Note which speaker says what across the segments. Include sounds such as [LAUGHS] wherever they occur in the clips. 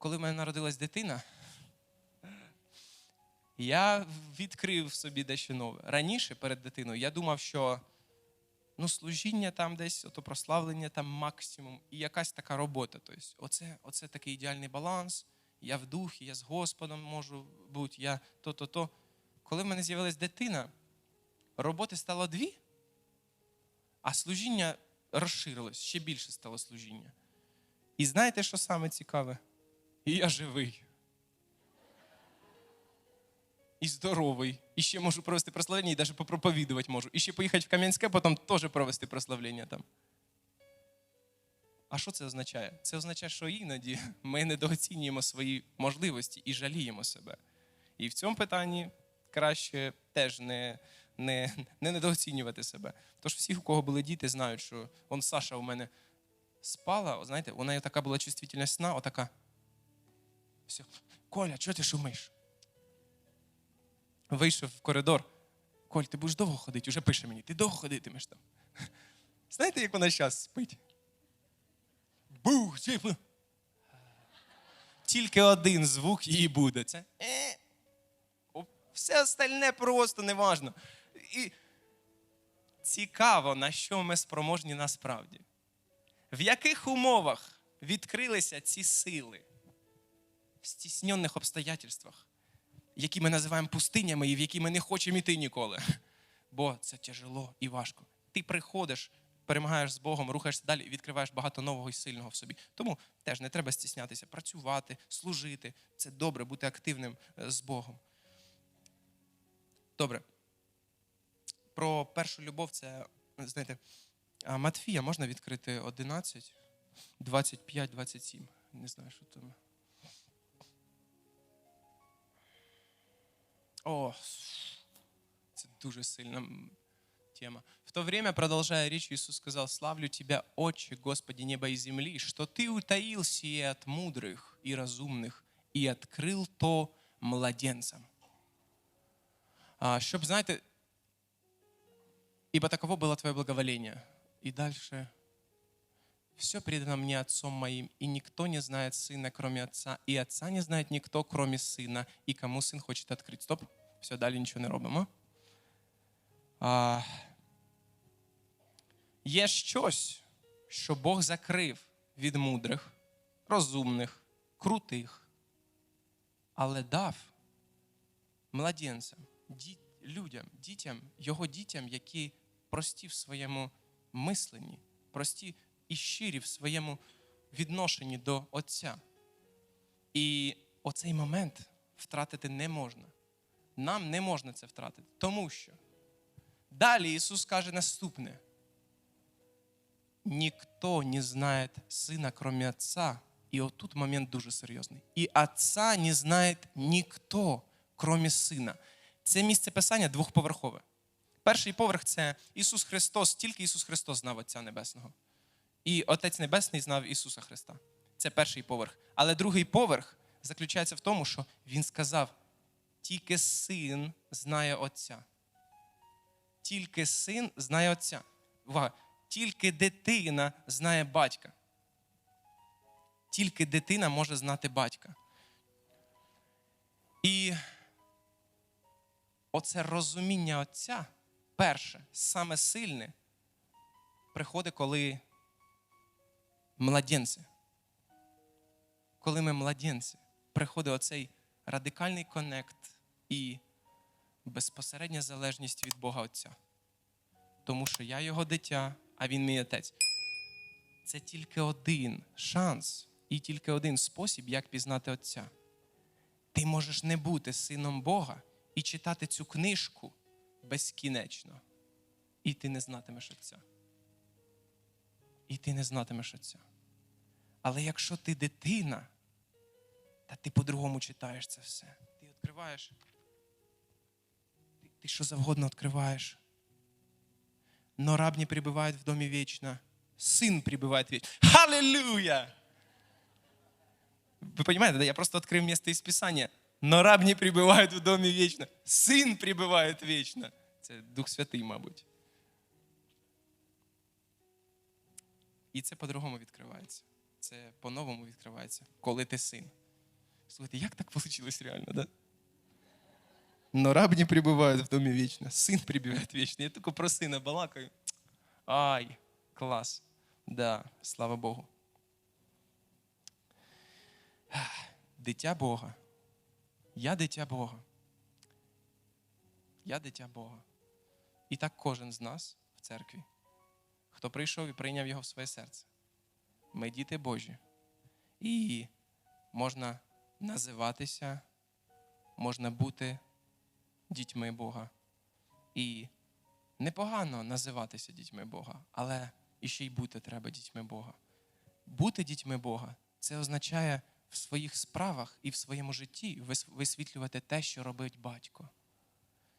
Speaker 1: коли в мене народилась дитина, я відкрив собі дещо нове. Раніше перед дитиною я думав, що ну, служіння там десь, ото прославлення там максимум, і якась така робота. Тобто, оце, оце такий ідеальний баланс. Я в духі, я з Господом можу бути, я то-то-то. Коли в мене з'явилась дитина, роботи стало дві, а служіння розширилось, ще більше стало служіння. І знаєте, що саме цікаве? І я живий. І здоровий. І ще можу провести прославлення, і навіть попроповідувати можу. І ще поїхати в Кам'янське, потім теж провести прославлення там. А що це означає? Це означає, що іноді ми недооцінюємо свої можливості і жаліємо себе. І в цьому питанні краще теж не, не, не недооцінювати себе. Тож всі, у кого були діти, знають, що он Саша у мене спала, знаєте, неї така була чувствительність сна, отака. Все. Коля, чого ти шумиш? Вийшов в коридор. Коль, ти будеш довго ходити, уже пише мені, ти довго ходитимеш там. Знаєте, як вона зараз спить? Бух, типу. Тільки один звук її буде. Це е. Все остальне просто неважно. І цікаво, на що ми спроможні насправді. В яких умовах відкрилися ці сили? В стісненних обстоятельствах, які ми називаємо пустинями і в які ми не хочемо йти ніколи. [LAUGHS] Бо це тяжело і важко. Ти приходиш, перемагаєш з Богом, рухаєшся далі і відкриваєш багато нового і сильного в собі. Тому теж не треба стіснятися, працювати, служити. Це добре бути активним е, з Богом. Добре. Про першу любов це, знаєте, Матфія можна відкрити 11, 25, 27. Не знаю, що там. О, це дуже сильна тема. В то время, продолжая речь, Иисус сказал, «Славлю Тебя, Отче, Господи неба и земли, что Ты утаил сие от мудрых и разумных и открыл то младенцам». А, щоб, знаєте, ибо таково было Твое благоволение. И дальше. Все предано мне Отцом моим, и никто не знает Сына, кроме Отца, и Отца не знает никто, кроме Сына, и кому Сын хочет открыть. Стоп, все, далі нічого не робимо. А, є щось, що Бог закрив від мудрих, розумних, крутих, але дав младенцям, ді- людям, дітям, його дітям, які прості в своєму мисленні, прості і щирі в своєму відношенні до Отця. І оцей момент втратити не можна. Нам не можна це втратити, тому що далі Ісус каже наступне: ніхто не знає Сина, кроме Отца. І отут момент дуже серйозний. І Отца не знає ніхто, кроме Сина. Це місце писання двохповерхове. Перший поверх це Ісус Христос, тільки Ісус Христос знав Отця Небесного. І Отець Небесний знав Ісуса Христа. Це перший поверх. Але другий поверх заключається в тому, що Він сказав: тільки син знає Отця. Тільки син знає Отця. Увага! Тільки дитина знає батька. Тільки дитина може знати батька. І оце розуміння Отця, перше, саме сильне, приходить, коли младенці. Коли ми младенці, приходить оцей радикальний конект і безпосередня залежність від Бога Отця. Тому що я його дитя, а він мій отець. Це тільки один шанс і тільки один спосіб, як пізнати Отця. Ти можеш не бути сином Бога і читати цю книжку безкінечно. І ти не знатимеш Отця. І ти не знатимеш Отця. Але якщо ти дитина, та ти по-другому читаєш це все. Ти відкриваєш. Ти, ти що завгодно відкриваєш. Но раб не пребывает в доме вечно. Сын пребывает вечно. Аллилуйя! Вы понимаете, да? Я просто открыл место из Писания. Но раб не пребывает в доме вечно. Сын пребывает вечно. Це Дух Святий, мабуть. І це по-другому відкривається. Це по-новому відкривається, коли ти син. Слухайте, як так вийшло реально, да? Но раб не пребывает в доме вечно, сын пребывает вечно. Я тільки про сина балакаю. Ай, клас. Да, слава Богу. Дитя Бога. Я дитя Бога. Я дитя Бога. І так кожен з нас в церкві, хто прийшов і прийняв його в своє серце. Ми діти Божі. І можна називатися, можна бути дітьми Бога. І непогано називатися дітьми Бога, але іще й бути треба дітьми Бога. Бути дітьми Бога це означає в своїх справах і в своєму житті висвітлювати те, що робить батько.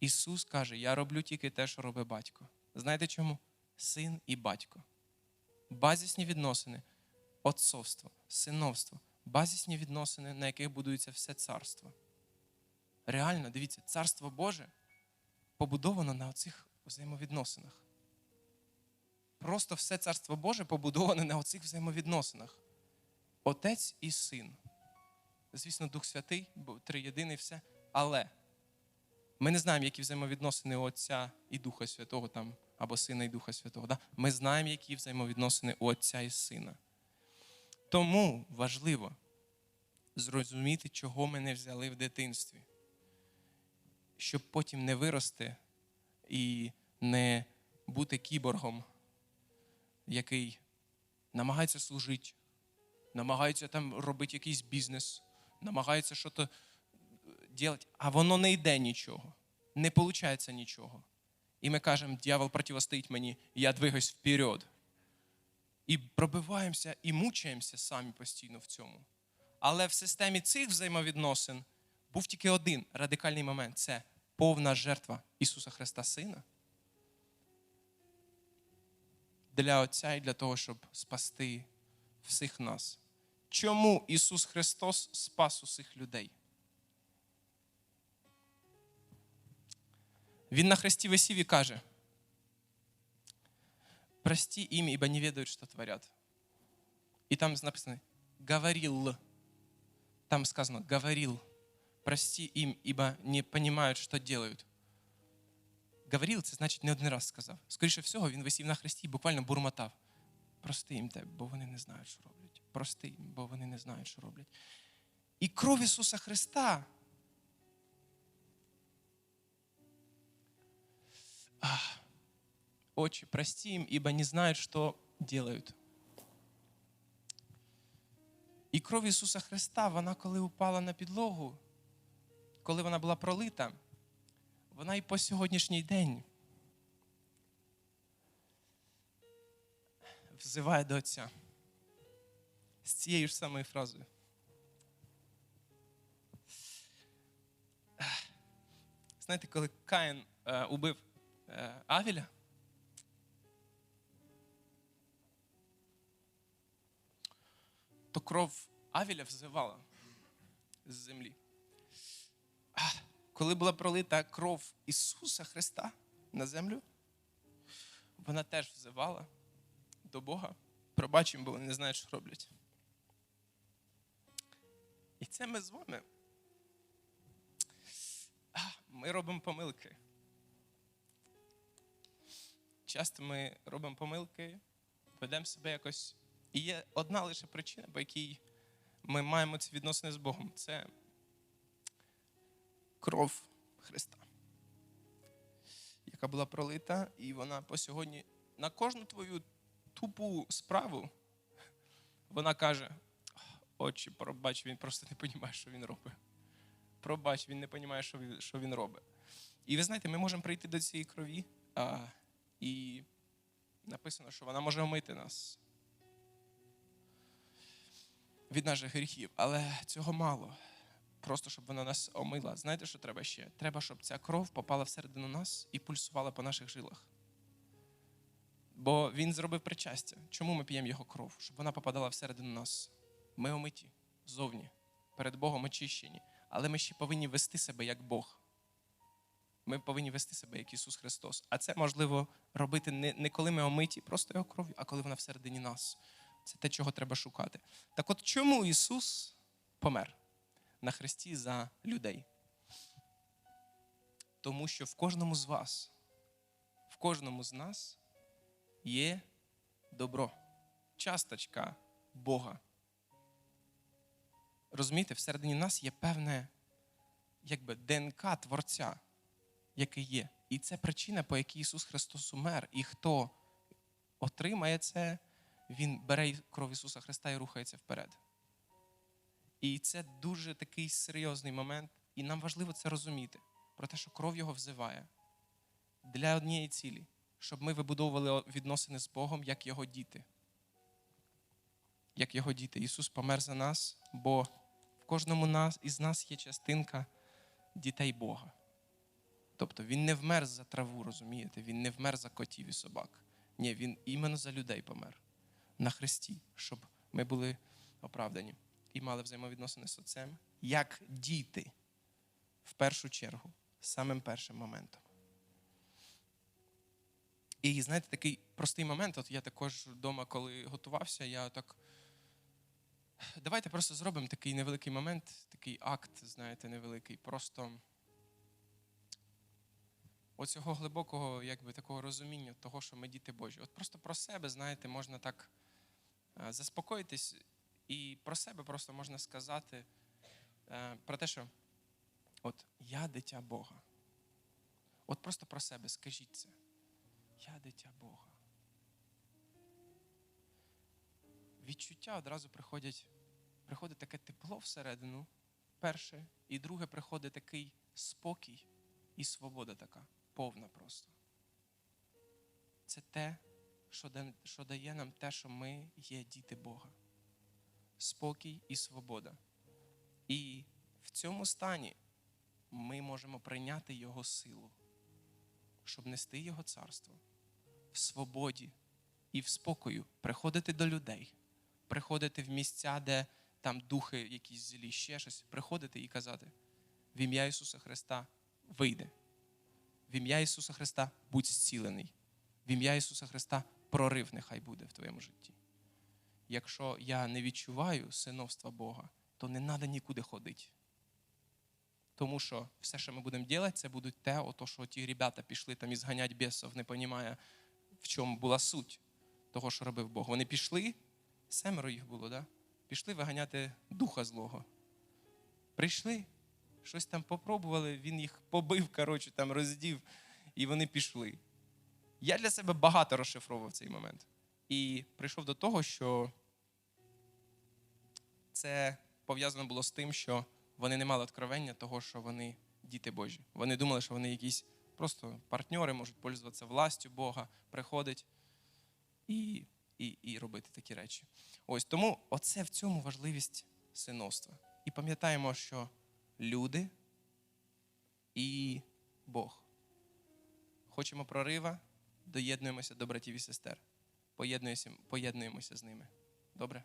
Speaker 1: Ісус каже: Я роблю тільки те, що робить батько. Знаєте чому? Син і батько. Базісні відносини, отцовство, синовство, базісні відносини, на яких будується все царство. Реально, дивіться, царство Боже побудовано на оцих взаємовідносинах. Просто все царство Боже побудоване на оцих взаємовідносинах. Отець і син. Звісно, Дух Святий, триєдиний все. Але ми не знаємо, які взаємовідносини Отця і Духа Святого там, або Сина і Духа Святого. Да? Ми знаємо, які взаємовідносини у Отця і Сина. Тому важливо зрозуміти, чого ми не взяли в дитинстві, щоб потім не вирости і не бути кіборгом, який намагається служити, намагається там робити якийсь бізнес, намагається щось робити, а воно не йде нічого, не виходить нічого. І ми кажемо, дьявол противостоїть мені, я двигаюсь вперед. І пробиваємося і мучаємося самі постійно в цьому. Але в системі цих взаємовідносин був тільки один радикальний момент це повна жертва Ісуса Христа Сина для Отця і для того, щоб спасти всіх нас. Чому Ісус Христос спас усіх людей? Він на хресті висів і каже: Прости им, ибо не ведают, что творят. И там написано «говорил». Там сказано «говорил». Прости им, ибо не понимают, что делают. Говорил, це значить не один раз сказав. Скоріше всього, він висів на хресті і буквально бурмотав. Прости їм тебе, бо вони не знають, що роблять. Прости їм, бо вони не знають, що роблять. І кров Ісуса Христа. Ах, Отче, прости им, ибо не знают, что делают. І кров Ісуса Христа, вона коли упала на підлогу, коли вона була пролита, вона і по сьогоднішній день взиває до Отця з цією ж самою фразою. Знаєте, коли Каїн е, убив е, Авіля, то кров Авіля взивала з землі. Коли була пролита кров Ісуса Христа на землю, вона теж взивала до Бога. Пробач їм, бо вони не знають, що роблять. І це ми з вами. Ми робимо помилки. Часто ми робимо помилки, ведемо себе якось. І є одна лише причина, по якій ми маємо ці відносини з Богом. Це кров Христа, яка була пролита, і вона по сьогодні на кожну твою тупу справу вона каже: Отче, пробач, він просто не розуміє, що він робить. Пробач, він не розуміє, що він, що він робить. І ви знаєте, ми можемо прийти до цієї крові, а, і написано, що вона може омити нас від наших гріхів, але цього мало. Просто щоб вона нас омила. Знаєте, що треба ще? Треба, щоб ця кров попала всередину нас і пульсувала по наших жилах. Бо він зробив причастя. Чому ми п'ємо його кров? Щоб вона попадала всередину нас. Ми омиті зовні, перед Богом очищені. Але ми ще повинні вести себе як Бог. Ми повинні вести себе як Ісус Христос. А це можливо робити не, коли ми омиті просто його кров'ю, а коли вона всередині нас. Це те, чого треба шукати. Так от чому Ісус помер? на хресті за людей. Тому що в кожному з вас, в кожному з нас є добро, часточка Бога. Розумієте, всередині нас є певне якби, ДНК Творця, який є. І це причина, по якій Ісус Христос умер. І хто отримає це, Він бере кров Ісуса Христа і рухається вперед. І це дуже такий серйозний момент, і нам важливо це розуміти, про те, що кров Його взиває для однієї цілі, щоб ми вибудовували відносини з Богом як Його діти. Як Його діти. Ісус помер за нас, бо в кожному нас, із нас є частинка дітей Бога. Тобто Він не вмер за траву, розумієте? Він не вмер за котів і собак. Ні, Він іменно за людей помер на хресті, щоб ми були оправдані і мали взаємовідносини з Отцем, як діти, в першу чергу, самим першим моментом. І знаєте, такий простий момент, от я також вдома, коли готувався, я так. Давайте просто зробимо такий невеликий момент, такий акт, знаєте, невеликий. Просто оцього глибокого, якби такого розуміння того, що ми діти Божі. От просто про себе, знаєте, можна так заспокоїтись, і про себе просто можна сказати е, про те, що от я дитя Бога. От просто про себе скажіть це. Я дитя Бога. Відчуття одразу приходять, приходить таке тепло всередину, перше, і друге приходить такий спокій і свобода така, повна просто. Це те, що да- дає нам те, що ми є діти Бога. Спокій і свобода. І в цьому стані ми можемо прийняти Його силу, щоб нести Його царство в свободі і в спокою, приходити до людей, приходити в місця, де там духи якісь злі, ще щось, приходити і казати: в ім'я Ісуса Христа вийде. В ім'я Ісуса Христа будь зцілений. В ім'я Ісуса Христа прорив нехай буде в твоєму житті. Якщо я не відчуваю синовства Бога, то не треба нікуди ходити. Тому що все, що ми будемо робити, це буде те, ото, що ті ребята пішли там і зганять бісов, не розуміє, в чому була суть того, що робив Бог. Вони пішли, семеро їх було, да? пішли виганяти духа злого. Прийшли, щось там попробували, він їх побив, коротше, там роздів, і вони пішли. Я для себе багато розшифровував цей момент. І прийшов до того, що це пов'язано було з тим, що вони не мали откровення того, що вони діти Божі. Вони думали, що вони якісь просто партнери, можуть пользуватися властю Бога, приходить і, і, і робити такі речі. Ось тому оце в цьому важливість синовства. І пам'ятаємо, що люди і Бог. Хочемо прорива, доєднуємося до братів і сестер. Поєднуємося, поєднуємося з ними. Добре?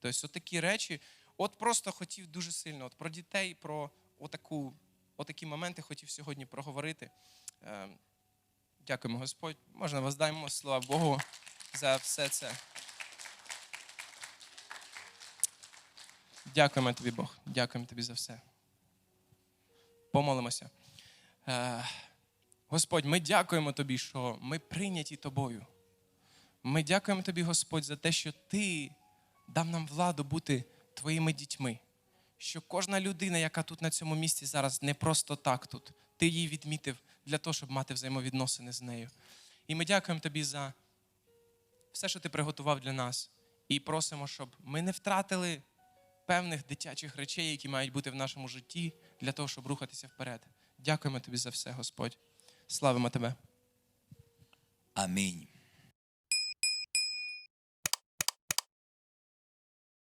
Speaker 1: Тобто, от такі речі. От просто хотів дуже сильно от про дітей, про отаку, отакі моменти хотів сьогодні проговорити. Е, Дякуємо, Господь. Можна воздаємо, слава Богу, за все це. Дякуємо тобі, Бог. Дякуємо тобі за все. Помолимося. Господь, ми дякуємо тобі, що ми прийняті тобою. Ми дякуємо тобі, Господь, за те, що ти дав нам владу бути твоїми дітьми. Що кожна людина, яка тут на цьому місці зараз, не просто так тут. Ти її відмітив для того, щоб мати взаємовідносини з нею. І ми дякуємо тобі за все, що ти приготував для нас. І просимо, щоб ми не втратили певних дитячих речей, які мають бути в нашому житті, для того, щоб рухатися вперед. Дякуємо тобі за все, Господь. Славимо тебе.
Speaker 2: Амінь.